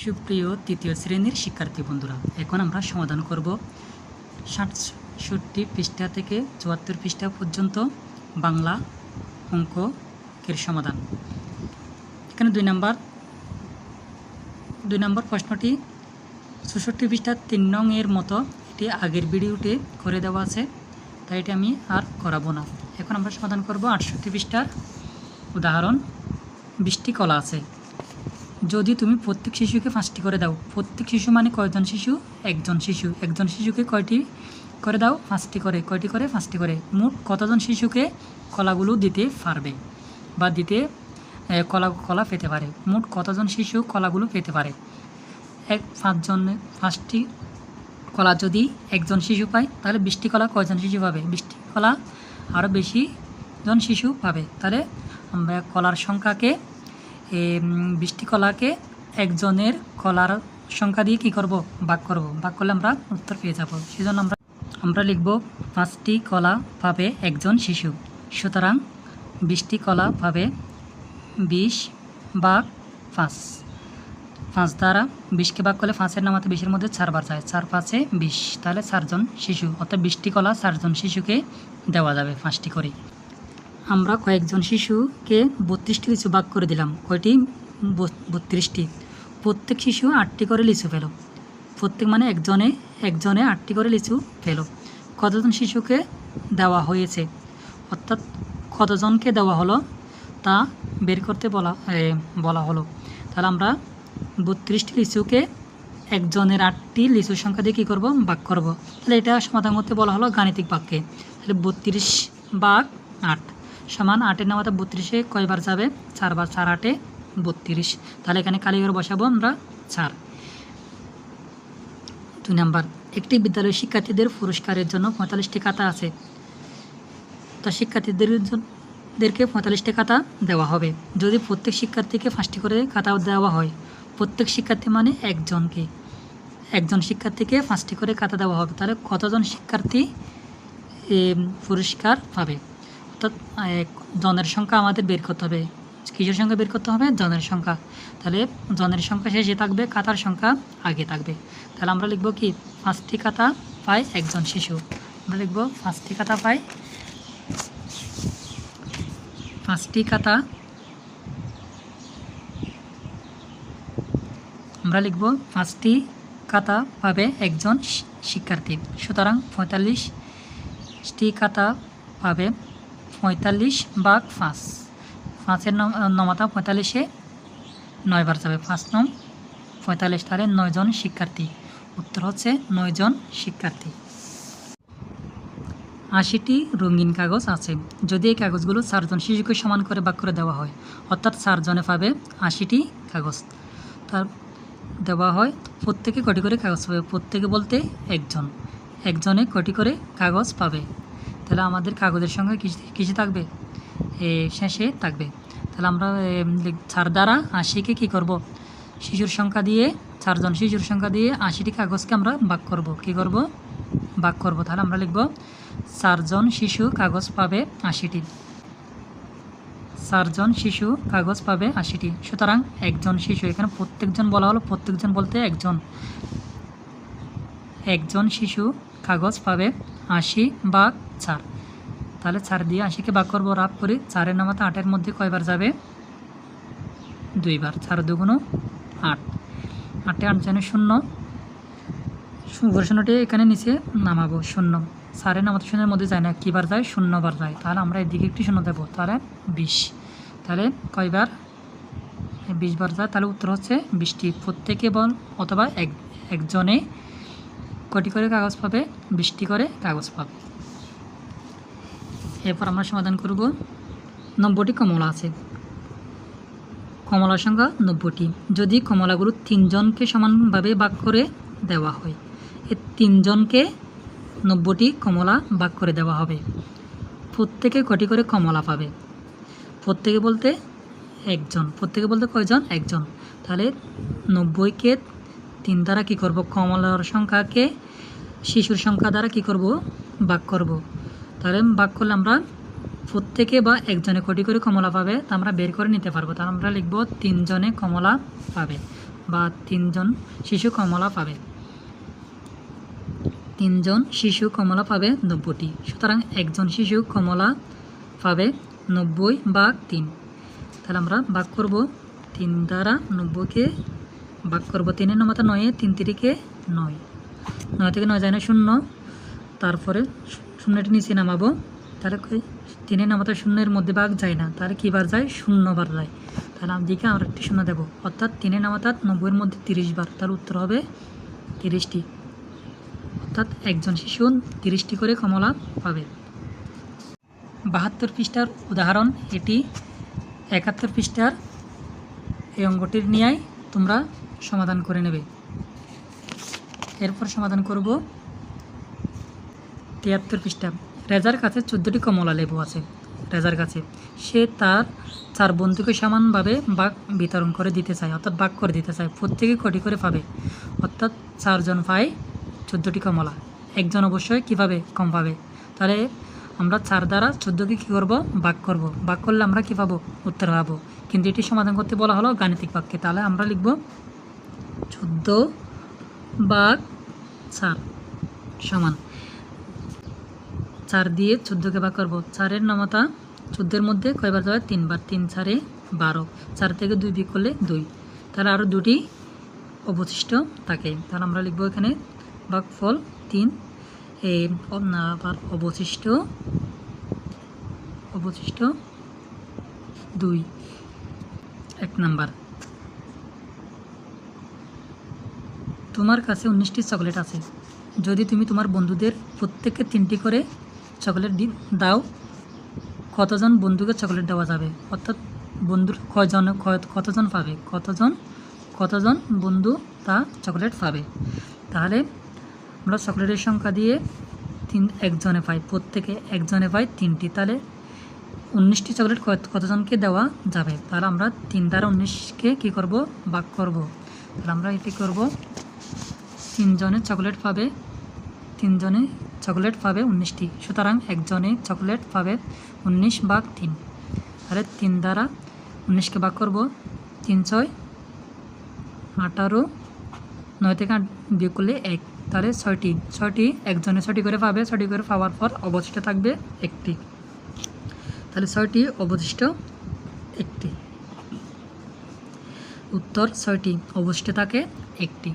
সুপ্রিয় তৃতীয় শ্রেণির শিক্ষার্থী বন্ধুরা, এখন আমরা সমাধান করব ষাটষট্টি পৃষ্ঠা থেকে চুয়াত্তর পৃষ্ঠা পর্যন্ত বাংলা অঙ্কের সমাধান। এখানে দুই নাম্বার, দুই নম্বর প্রশ্নটি চৌষট্টি পৃষ্ঠা তিন নং এর মতো এটি আগের ভিডিওতে করে দেওয়া আছে, তাই এটি আমি আর করাবো না। এখন আমরা সমাধান করব আটষট্টি পৃষ্ঠার উদাহরণ বৃষ্টি কলা আছে। যদি তুমি প্রত্যেক শিশুকে পাঁচটি করে দাও, প্রত্যেক শিশু মানে কয়জন শিশু? একজন শিশু। একজন শিশুকে কয়টি করে দাও? পাঁচটি করে। কয়টি করে? পাঁচটি করে। মোট কতজন শিশুকে কলাগুলো দিতে পারবে বা দিতে কলা কলা পেতে পারে? মোট কতজন শিশু কলাগুলো পেতে পারে? এক, পাঁচজন, পাঁচটি কলা যদি একজন শিশু পায়, তাহলে বৃষ্টি কলা কয়জন শিশু পাবে? বৃষ্টি কলা আরও বেশি জন শিশু পাবে। তাহলে আমরা কলার সংখ্যাকে বৃষ্টি কলাকে একজনের কলার সংখ্যা দিয়ে কী করব? ভাগ করব। ভাগ করলে আমরা উত্তর পেয়ে যাব। সেজন্য আমরা আমরা লিখব পাঁচটি কলা পাবে একজন শিশু। সুতরাং বিশটি কলা পাবে বিশ ভাগ পাঁচ। পাঁচ দ্বারা বিশকে ভাগ করলে পাঁচের নামাতে বিশের মধ্যে চারবার যায়। চার পাঁচে বিশ। তাহলে চারজন শিশু। অর্থাৎ বিশটি কলা চারজন শিশুকে দেওয়া যাবে পাঁচটি করে আমরা কয়েকজন শিশুকে বত্রিশটি লিচু ভাগ করে দিলাম। কয়টি? বত- বত্রিশটি। প্রত্যেক শিশু আটটি করে লিচু পেল। প্রত্যেক মানে একজনে একজনে আটটি করে লিচু পেল। কতজন শিশুকে দেওয়া হয়েছে? অর্থাৎ কতজনকে দেওয়া হলো তা বের করতে বলা বলা হলো। তাহলে আমরা বত্রিশটি লিচুকে একজনের আটটি লিচুর সংখ্যা দিয়ে কী করব? ভাগ করব। তাহলে এটা সমাধান করতে বলা হলো গাণিতিক বাক্যে। তাহলে বত্রিশ ভাগ আট। সমান আটের নামাতে বত্রিশে কয়বার যাবে? চারবার, চার আটে বত্রিশ। তাহলে এখানে কালীঘর বসাবো আমরা চার। দুই নাম্বার, একটি বিদ্যালয়ের শিক্ষার্থীদের পুরস্কারের জন্য পঁয়তাল্লিশটি খাতা আছে। তা শিক্ষার্থীদের পঁয়তাল্লিশটি খাতা দেওয়া হবে। যদি প্রত্যেক শিক্ষার্থীকে পাঁচটি করে খাতা দেওয়া হয়, প্রত্যেক শিক্ষার্থী মানে একজনকে। একজন শিক্ষার্থীকে পাঁচটি করে খাতা দেওয়া হবে। তাহলে কতজন শিক্ষার্থী পুরস্কার পাবে? জনের সংখ্যা আমাদের বের করতে হবে। কিসের সংখ্যা বের করতে হবে? জনের সংখ্যা। তাহলে জনের সংখ্যা শেষে থাকবে কাতার সংখ্যা আগে থাকবে। তাহলে আমরা লিখব কি? পাঁচটি খাতা পায় একজন শিশু। আমরা লিখব পাঁচটি খাতা পায় পাঁচটি খাতা আমরা লিখব পাঁচটি খাতা পাবে একজন শিক্ষার্থী। সুতরাং পঁয়তাল্লিশটি খাতা পাবে পঁয়তাল্লিশ ভাগ পাঁচ পাঁচের নম- নমাতা পঁয়তাল্লিশে নয়বার যাবে পাঁচ নং পঁয়তাল্লিশ তাহলে নয়জন শিক্ষার্থী। উত্তর হচ্ছে নয়জন শিক্ষার্থী। আশিটি রঙিন কাগজ আছে। যদি এই কাগজগুলো চারজন শিশুকে সমান করে ভাগ করে দেওয়া হয়, অর্থাৎ চারজনে পাবে আশিটি কাগজ। তার দেওয়া হয়, প্রত্যেকে কটি করে কাগজ পাবে? প্রত্যেকে বলতে একজন। একজনে কটি করে কাগজ পাবে? তাহলে আমাদের কাগজের সঙ্গে কিসে থাকবে? এ, শেষে থাকবে। তাহলে আমরা চার দ্বারা আশিকে কী করব? শিশুর সংখ্যা দিয়ে, চারজন শিশুর সংখ্যা দিয়ে আশিটি কাগজকে আমরা ভাগ করব। কি করব? ভাগ করব। তাহলে আমরা লিখব, চারজন শিশু কাগজ পাবে আশিটি। চারজন শিশু কাগজ পাবে আশিটি। সুতরাং একজন শিশু, এখানে প্রত্যেকজন বলা হলো, প্রত্যেকজন বলতে একজন। একজন শিশু কাগজ পাবে আশি বা চার তাহলে চার দিয়ে আশিকে ভাগ করব রাফ করি। চারের নামাতে আটের মধ্যে কয়বার যাবে? দুইবার। চার দুগুণ আট। আটে আট জানে শূন্য। শূন্যটি এখানে নিচে নামাবো। শূন্য। সাড়ে নামাতে শূন্যের মধ্যে যায় না। কীবার যায়? শূন্যবার যায়। তাহলে আমরা এদিকে একটি শূন্য দেবো। তাহলে বিশ। তাহলে কয়বার? বিশ বার যায়। তাহলে উত্তর হচ্ছে বৃষ্টি প্রত্যেকে বল অথবা এক একজনে কটি করে কাগজ পাবে বৃষ্টি করে কাগজ পাবে। এরপর আমরা সমাধান করব। নব্বইটি কমলা আছে। কমলার সংখ্যা নব্বইটি। যদি কমলাগুলো তিনজনকে সমানভাবে ভাগ করে দেওয়া হয় এ তিনজনকে নব্বইটি কমলা ভাগ করে দেওয়া হবে। প্রত্যেকে কটি করে কমলা পাবে? প্রত্যেকে বলতে একজন। প্রত্যেকে বলতে কয়জন? একজন। তাহলে নব্বইকে তিন দ্বারা কী করব? কমলার সংখ্যাকে শিশুর সংখ্যা দ্বারা কী করব? ভাগ করব। তাহলে ভাগ করলে আমরা প্রত্যেকে বা একজনে কোটি করে কমলা পাবে, তা আমরা বের করে নিতে পারব। তাহলে আমরা লিখব, তিনজনে কমলা পাবে বা তিনজন শিশু কমলা পাবে। তিনজন শিশু কমলা পাবে নব্বইটি। সুতরাং একজন শিশু কমলা পাবে নব্বই ভাগ তিন। তাহলে আমরা ভাগ করব তিন দ্বারা নব্বইকে ভাগ করব তিনের নম্বরটা নয়ে তিন তিরিকে নয়। নয় থেকে নয় যায় না শূন্য। তারপরে শূন্যটি নিচে নামাবো। তাহলে তিনের নামাতে শূন্যের মধ্যে ভাগ যায় না। তাহলে কী বার যায়? শূন্য বার যায়। তাহলে দিকে আমরা একটি শূন্য দেবো। অর্থাৎ তিনের নামাতাত নব্বইয়ের মধ্যে তিরিশ বার। তার উত্তর হবে তিরিশটি। অর্থাৎ একজন শিশু তিরিশটি করে কমলা পাবে। বাহাত্তর পৃষ্ঠার উদাহরণ এটি। একাত্তর পৃষ্ঠার এই অঙ্গটির নিয়েই তোমরা সমাধান করে নেবে। এরপর সমাধান করব তিয়াত্তর পৃষ্ঠা। রেজার কাছে চোদ্দোটি কমলা লেবু আছে। রেজার কাছে, সে তার চার বন্ধুকে সমানভাবে বাঘ বিতরণ করে দিতে চায়, অর্থাৎ বাঘ করে দিতে চায়, প্রত্যেকে কটি করে পাবে। অর্থাৎ চারজন পায় চোদ্দোটি কমলা। একজন অবশ্যই কী পাবে কম পাবে? তাহলে আমরা চার দ্বারা চোদ্দোকে কী করব? বাক করব। বাক করলে আমরা কী পাবো? উত্তর পাবো। কিন্তু এটি সমাধান করতে বলা হলো গাণিতিক বাক্যে। তাহলে আমরা লিখব চোদ্দ বাঘ চার সমান। চার দিয়ে চোদ্দোকে ভাগ করব। চারের নমতা চোদ্দোর মধ্যে কয়বার যাবে তিনবার। তিন চারে বারো। চার থেকে দুই বিক করলে দুই। তাহলে আরও দুটি অবশিষ্ট থাকে। তাহলে আমরা লিখব এখানে ভাগফল তিন। এ আবার অবশিষ্ট অবশিষ্ট দুই। এক নাম্বার। তোমার কাছে উনিশটি চকলেট আছে। যদি তুমি তোমার বন্ধুদের প্রত্যেককে তিনটি করে চকলেট দাও। কতজন বন্ধুকে চকলেট দেওয়া যাবে? অর্থাৎ বন্ধুর কয়জন, কয়- কতজন পাবে? কতজন কতজন বন্ধু তা চকলেট পাবে? তাহলে আমরা চকলেটের সংখ্যা দিয়ে তিন একজনে পাই, প্রত্যেকে একজনে পাই তিনটি। তাহলে উনিশটি চকলেট কত- কতজনকে দেওয়া যাবে? তাহলে আমরা তিন দ্বারা উনিশকে কী করব? ভাগ করব। তাহলে আমরা এটি করব, তিনজনে চকলেট পাবে তিনজনে চকলেট পাবে উনিশটি। সুতরাং একজনে চকলেট পাবে উনিশ ভাগ তিন। আরে তিন দ্বারা উনিশকে ভাগ করব তিন ছয় আঠারো নয় থেকে আট বিয়োগ করলে এক। তাহলে ছয়টি। ছয়টি একজনে ছয়টি করে পাবে। ছয়টি করে পাওয়ার পর অবশিষ্ট থাকবে একটি। তাহলে ছয়টি, অবশিষ্ট একটি। উত্তর ছয়টি, অবশিষ্ট থাকে একটি।